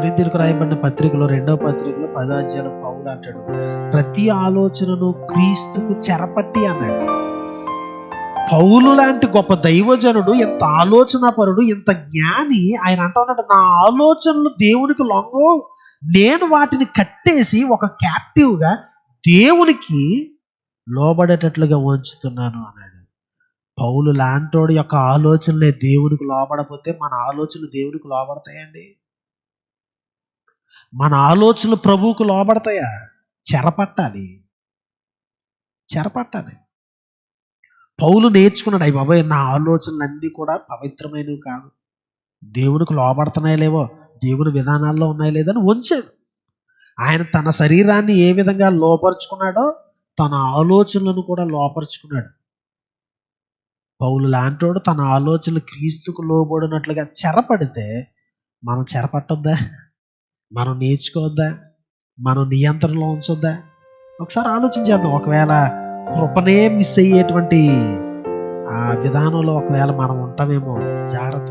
కొరింతీలకు రాయబడిన పత్రికలో రెండవ పత్రికలో పదాధ్యాయులు పౌలు అంటాడు ప్రతి ఆలోచనను క్రీస్తుకు చెరపట్టి అన్నాడు. పౌలు లాంటి గొప్ప దైవజనుడు ఎంత ఆలోచనపరుడు ఎంత జ్ఞాని ఆయన అంటా ఉన్నాడు నా ఆలోచనలు దేవునికి లొంగో నేను వాటిని కట్టేసి ఒక క్యాప్టివ్గా దేవునికి లోబడేటట్లుగా వంచుతున్నాను అన్నాడు. పౌలు లాంటోడు యొక్క ఆలోచనలే దేవునికి లోబడపోతే మన ఆలోచనలు దేవునికి లోబడతాయండి. మన ఆలోచనలు ప్రభువుకు లోబడతాయా? చెరపట్టాలి. చెరపట్టాలి. పౌలు నేర్చుకున్నాడు అయ్యి బాబాయ్ నా ఆలోచనలన్నీ కూడా పవిత్రమైనవి కాదు. దేవునికి లోబడుతున్నాయి లేవో దేవుని విధానాల్లో ఉన్నాయి లేదని వంచాడు ఆయన తన శరీరాన్ని ఏ విధంగా లోపరుచుకున్నాడో తన ఆలోచనలను కూడా లోపరుచుకున్నాడు. పౌలు లాంటోడు తన ఆలోచనలు క్రీస్తుకు లోబడినట్లుగా చెరపడితే మనం చెరపట్టొద్దా? మనం నేర్చుకోవద్దా? మనం నియంత్రణలో ఉంచొద్దా? ఒకసారి ఆలోచించేద్దాం ఒకవేళ కృపనే మిస్ అయ్యేటువంటి ఆ విధానంలో ఒకవేళ మనం ఉంటామేమో జాగ్రత్త